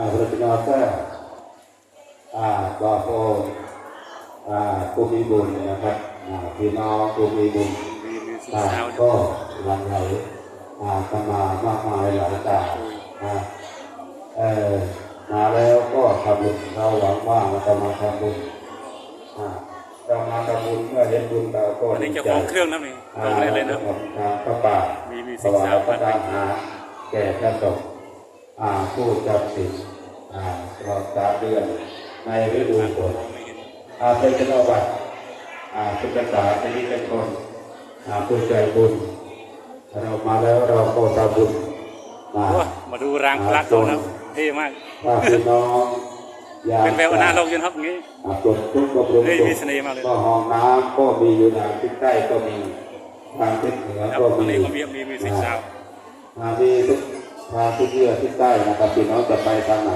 อ่าพระพินาก็อ่าบาโปอ่าผู้มีบุญนะครับอ่าพี่น้องผู้มีบุญมีมีสุอ่าสาวก็หลั่งไหลอ่ากันมามากมายหลายตาอ่าเออมาแล้วก็ทำบุญเราหวังว่าเราจะมาทำบุญอ่าเรามาทำบุญเมื่อเห็นบุญเราก็อันดีนี้เจ้าใจของเครื่องนะนี่อ่าลงเลยเลยนะของทางพระป่ามีมีถสิบวายสาวพระพันทานหาแก่พระสงฆ์อ่า ผู้จับสินอ่าตลอดสามเดือนในฤดูฝนไม่เห็นอาเป็นเจ้าวัดอ่าศึกษาเป็นนิเป็นคนอ่าผู้ใจบุญเรามาแล้วเราก็ทำบุญมาโอ้มาดูรางพลักเขานะเท่มากถ้าพี่น้องอยากเป็นแบบหน้าโลกอยืนครับอย่างนี้อ่าปลดทุกข์ก็ปลดเฮ้ยทุกมีข์เสน่ห์มากเลยก็ห้องน้ำก็มีอยู่ทางทิศใต้ก็มีทางทิศเหนือครับก็อันมีนี้ก็มีมีมีสิบสาวทางที่ทุก ทางที่เยื่อทิศใต้นะครับพี่น้องจะไปทางไหน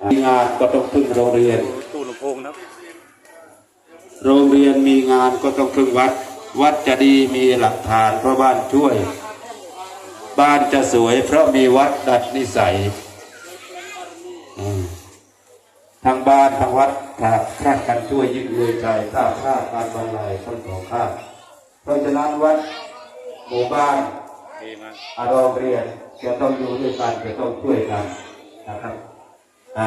อ่ามีงานก็ต้องพึ่งโรงเรียนตู้ลำโพงนะครับโรงเรียนมีงานก็ต้องพึ่งวัด วัดจะดีมีหลักฐานเพราะบ้านช่วย บ้านจะสวยเพราะมีวัดดัดนิสัยอืมทางบ้านทางวัดถ้าคาดกันช่วยยิ่งรวยใจถ้าคาดการบรรลัยคนของข้าเพราะฉะนั้นวัดหมู่บ้าน เท่มากอารมณ์เรียนจะต้องอยู่ด้วยกันจะต้องช่วยกันนะครับอ่า